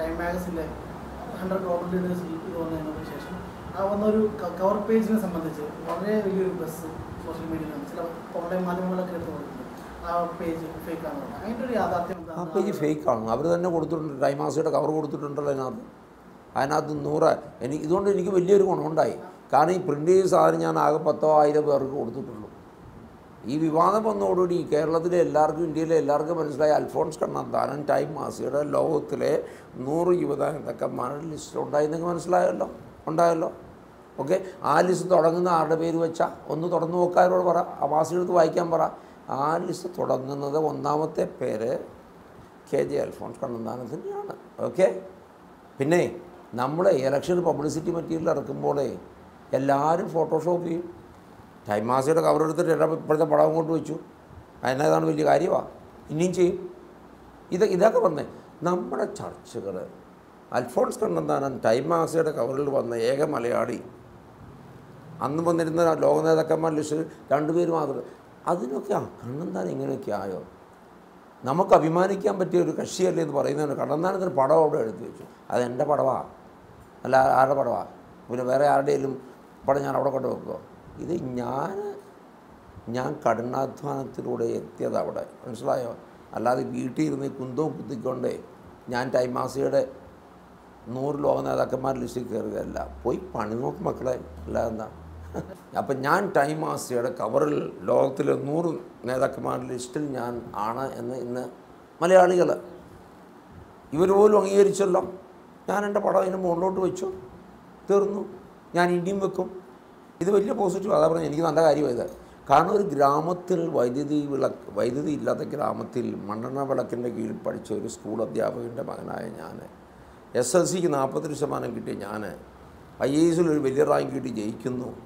Time മാഗസിന്റെ hundred leaders ഇത് വന്നതിന് ശേഷം. ആ വന്നൊരു കവർ പേജിനെ സംബന്ധിച്ച് വളരെ വലിയൊരു ബസ് സോഷ്യൽ മീഡിയയിൽ ചില ഓൺലൈൻ മാധ്യമങ്ങളൊക്കെ എടുത്ത് കൊടുക്കുന്നത് ആ പേജ് ഫേക്ക് ആണ് ആ അവർ തന്നെ കൊടുത്തിട്ടുണ്ട്. ടൈമാസിയുടെ കവർ കൊടുത്തിട്ടുണ്ടല്ലോ അതിനകത്ത്. അതിനകത്ത് നൂറ് എനിക്ക് ഇതുകൊണ്ട് എനിക്ക് വലിയൊരു ഗുണമുണ്ടായി. കാരണം ഈ പ്രിന്റ് ചെയ്ത സാധനം ഞാൻ ആകെ പത്തോ ആയിരം പേർക്ക് കൊടുത്തിട്ടുള്ളൂ. ഈ വിവാദം വന്നതോടുകൂടി കേരളത്തിലെ എല്ലാവർക്കും ഇന്ത്യയിലെ എല്ലാവർക്കും മനസ്സിലായി. അൽഫോൺസ് കണ്ണന്താനൻ ടൈം മാസിയുടെ ലോകത്തിലെ നൂറ് യുവതാക്കന്മാരുടെ നേതാക്കന്മാരുടെ ലിസ്റ്റ് ഉണ്ടായിരുന്നെങ്കിൽ മനസ്സിലായല്ലോ? ഉണ്ടായല്ലോ? ഓക്കെ. ആ ലിസ്റ്റ് തുടങ്ങുന്ന ആരുടെ പേര് വെച്ചാൽ ഒന്ന് തുറന്നു നോക്കാരോട് പറ. ആ മാസിയെടുത്ത് വായിക്കാൻ പറ. ആ ലിസ്റ്റ് തുടങ്ങുന്നത് ഒന്നാമത്തെ പേര് കെ ജെ അൽഫോൺസ് കണ്ണന്താനൻ തന്നെയാണ് ഓക്കെ. പിന്നെ നമ്മൾ ഇലക്ഷൻ പബ്ലിസിറ്റി മെറ്റീരിയൽ ഇറക്കുമ്പോഴേ എല്ലാവരും ഫോട്ടോഷോപ്പ് ചെയ്യും. ടൈം കവറെടുത്തിട്ട് കവർ ഇപ്പോഴത്തെ പടം കൊണ്ട് വെച്ചു. അതിനേതാണ് വലിയ കാര്യമാണ് ഇനിയും ചെയ്യും. ഇത് ഇതൊക്കെ പറഞ്ഞേ നമ്മുടെ ചർച്ചകൾ അൽഫോൺസ് കണ്ണന്താനം ടൈം കവറിൽ വന്ന ഏക മലയാളി. അന്ന് വന്നിരുന്ന ലോക നേതാക്കന്മാർ ലിസ്റ്റ് രണ്ടുപേര് മാത്രം. അതിനൊക്കെ ആ കണ്ണന്താനം ഇങ്ങനെയൊക്കെ ആയോ നമുക്ക് അഭിമാനിക്കാൻ പറ്റിയ ഒരു കക്ഷിയല്ലേ എന്ന് പറയുന്നതാണ് കണ്ണന്താനത്തിന് പടം അവിടെ എടുത്തു വെച്ചു. അത് എന്റെ പടവാ അല്ല ആരുടെ പടവാ പിന്നെ വേറെ ആരുടെയും പടം ഞാൻ അവിടെ കൊണ്ട് വെക്കുമോ ഇത് ഞാൻ ഞാൻ കഠിനാധ്വാനത്തിലൂടെ എത്തിയത് അവിടെ. മനസ്സിലായോ? അല്ലാതെ വീട്ടിൽ ഇരുന്ന് കുന്തവും കുത്തിക്കൊണ്ടേ ഞാൻ ടൈമാസിയുടെ നൂറ് ലോക നേതാക്കന്മാർ ലിസ്റ്റിൽ കയറുകയല്ല പോയി പണി നോക്ക് മക്കളെ. അല്ല എന്താ? അപ്പം ഞാൻ ടൈം മാസികയുടെ കവറിൽ ലോകത്തിലെ നൂറ് നേതാക്കന്മാരുടെ ലിസ്റ്റിൽ ഞാൻ ആണ് എന്ന് ഇന്ന് മലയാളികൾ ഇവർ പോലും അംഗീകരിച്ചല്ലോ. ഞാൻ എന്റെ പടം അതിന് മുകളിലോട്ട് വെച്ചു. തീർന്നു. ഞാൻ ഇനിയും വെക്കും. ഇത് വലിയ പോസിറ്റീവ് അതാ പറഞ്ഞു എനിക്ക് നല്ല കാര്യമായത് കാരണം ഒരു ഗ്രാമത്തിൽ വൈദ്യുതി വിളക്ക് വൈദ്യുതി ഇല്ലാത്ത ഗ്രാമത്തിൽ മണ്ണെണ്ണ വിളക്കിന്റെ കീഴിൽ പഠിച്ച ഒരു സ്കൂൾ അധ്യാപകന്റെ മകനായ ഞാൻ എസ് എൽ സിക്ക് നാൽപ്പത്തൊരു ശതമാനം കിട്ടിയ ഞാൻ ഐ എ എസിൽ ഒരു വലിയ റാങ്ക് കിട്ടി ജയിക്കുന്നു.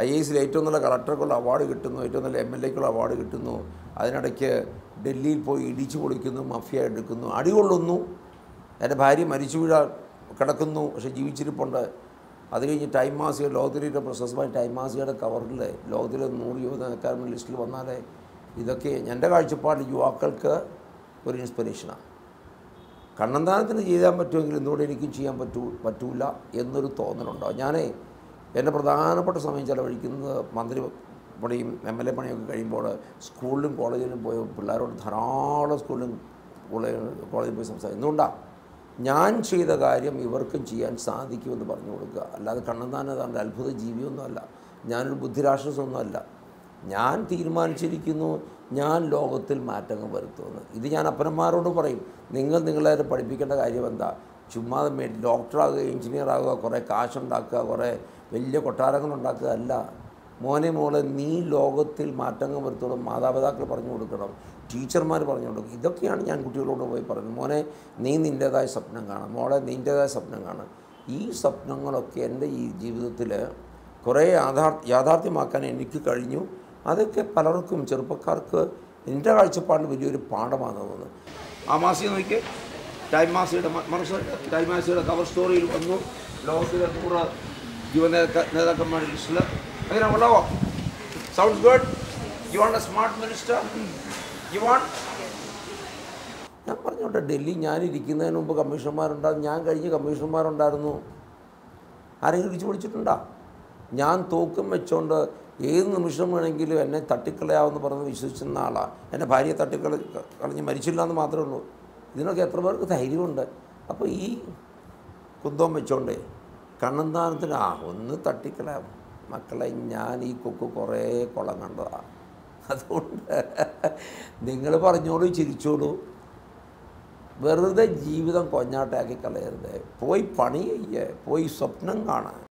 ഐ എ എസിൽ ഏറ്റവും നല്ല കളക്ടർക്കുള്ള അവാർഡ് കിട്ടുന്നു. ഏറ്റവും നല്ല എം എൽ എക്കുള്ള അവാർഡ് കിട്ടുന്നു. അതിനിടയ്ക്ക് ഡൽഹിയിൽ പോയി ഇടിച്ചു പൊളിക്കുന്നു മഫിയ എടുക്കുന്നു. അടികൊള്ളുന്നു. എന്റെ ഭാര്യ മരിച്ചു വീഴ കിടക്കുന്നു. പക്ഷേ ജീവിച്ചിരിപ്പുണ്ട്. അത് കഴിഞ്ഞ് ടൈം മാസിക ലോകത്തിലെ പ്രശസ്തമായ ടൈം മാസികയുടെ കവറിൽ ലോകത്തിലെ നൂറ് യുവത നിൽക്കാരുടെ ലിസ്റ്റിൽ വന്നാലേ ഇതൊക്കെ എന്റെ കാഴ്ചപ്പാടിൽ യുവാക്കൾക്ക് ഒരു ഇൻസ്പിറേഷനാണ് കണ്ണന്താനത്തിന് ചെയ്യാൻ പറ്റുമെങ്കിൽ എന്തുകൊണ്ട് എനിക്കും ചെയ്യാൻ പറ്റൂ പറ്റൂല എന്നൊരു തോന്നലുണ്ടാവും ഞാൻ എന്റെ പ്രധാനപ്പെട്ട സമയം ചിലവഴിക്കുന്നത് മന്ത്രി പണിയും എം എൽ എ പണിയൊക്കെ കഴിയുമ്പോൾ സ്കൂളിലും കോളേജിലും പോയ പിള്ളേരോട് ധാരാളം സ്കൂളിലും കോളേജ് കോളേജിൽ പോയി സംസാരിക്കും. എന്തുകൊണ്ടാണ് ഞാൻ ചെയ്ത കാര്യം ഇവർക്കും ചെയ്യാൻ സാധിക്കുമെന്ന് പറഞ്ഞു കൊടുക്കുക. അല്ലാതെ കണ്ണന്താനം ഏതാണ്ട് അത്ഭുത ജീവിയൊന്നുമല്ല. ഞാനൊരു ബുദ്ധിരാക്ഷസൊന്നുമല്ല. ഞാൻ തീരുമാനിച്ചിരിക്കുന്നു ഞാൻ ലോകത്തിൽ മാറ്റങ്ങൾ വരുത്തുമെന്ന്. ഇത് ഞാൻ അപ്പനന്മാരോട് പറയും. നിങ്ങൾ നിങ്ങളെ പഠിപ്പിക്കേണ്ട കാര്യം എന്താ ചുമ്മാ ഡോക്ടറാകുക എഞ്ചിനീയർ ആകുക കുറേ കാശുണ്ടാക്കുക കുറേ വലിയ കൊട്ടാരങ്ങൾ ഉണ്ടാക്കുക അല്ല. മോനെ മോളെ നീ ലോകത്തിൽ മാറ്റങ്ങൾ വരുത്തണം മാതാപിതാക്കൾ പറഞ്ഞു കൊടുക്കണം. ടീച്ചർമാർ പറഞ്ഞു കൊടുക്കും. ഇതൊക്കെയാണ് ഞാൻ കുട്ടികളോട് പോയി പറയുന്നത്. മോനെ നീ നിന്റേതായ സ്വപ്നം കാണാം മോളെ നിന്റേതായ സ്വപ്നം കാണാം ഈ സ്വപ്നങ്ങളൊക്കെ എന്റെ ഈ ജീവിതത്തിൽ കുറേ യാഥാർ യാഥാർത്ഥ്യമാക്കാൻ എനിക്ക് കഴിഞ്ഞു. അതൊക്കെ പലർക്കും ചെറുപ്പക്കാർക്ക് എന്റെ കാഴ്ചപ്പാടിൽ വലിയൊരു പാഠമാണ് തോന്നുന്നത്. ആ മാസിക നോക്കിയേ. ടൈം മാസിയുടെ മനുഷ്യ ടൈം മാസിയുടെ കവർ സ്റ്റോറിയിൽ വന്നു. ലോകത്തിലെ നൂറ് യുവ നേതാക്കന്മാരുടെ നേതാക്കന്മാരുടെ ഉള്ളവോ sounds good you want a smart minister you want ഞാൻ പറഞ്ഞോട്ടെ ഡൽഹി ഞാൻ ഇരിക്കുന്നതിന് മുമ്പ് കമ്മീഷണർമാരുണ്ടായിരുന്നു ഞാൻ കഴിഞ്ഞ് കമ്മീഷണർമാരുണ്ടായിരുന്നു. ആരെങ്കിലും ഇടിച്ചു പിടിച്ചിട്ടുണ്ടോ ഞാൻ തോക്കും വെച്ചോണ്ട് ഏത് നിമിഷം വേണമെങ്കിലും എന്നെ തട്ടിക്കളയാവെന്ന് പറഞ്ഞ് വിശ്വസിച്ചിരുന്ന ആളാണ് എന്റെ ഭാര്യയെ തട്ടിക്കള കളഞ്ഞ് മരിച്ചില്ല എന്ന് മാത്രമേ ഉള്ളൂ. ഇതിനൊക്കെ എത്ര പേർക്ക് ധൈര്യമുണ്ട്? അപ്പോൾ ഈ കുന്തം വെച്ചോണ്ടേ കണ്ണന്താനത്തിന് ആ ഒന്ന് തട്ടിക്കളയാം മക്കളെ ഞാൻ ഈ കൊക്ക് കുറേ കുളം കണ്ടതാണ് അതുകൊണ്ട് നിങ്ങൾ പറഞ്ഞോളൂ ചിരിച്ചോളൂ. വെറുതെ ജീവിതം കൊഞ്ഞാട്ടാക്കി കളയരുത്. പോയി പണി ചെയ്യേ പോയി സ്വപ്നം കാണാൻ.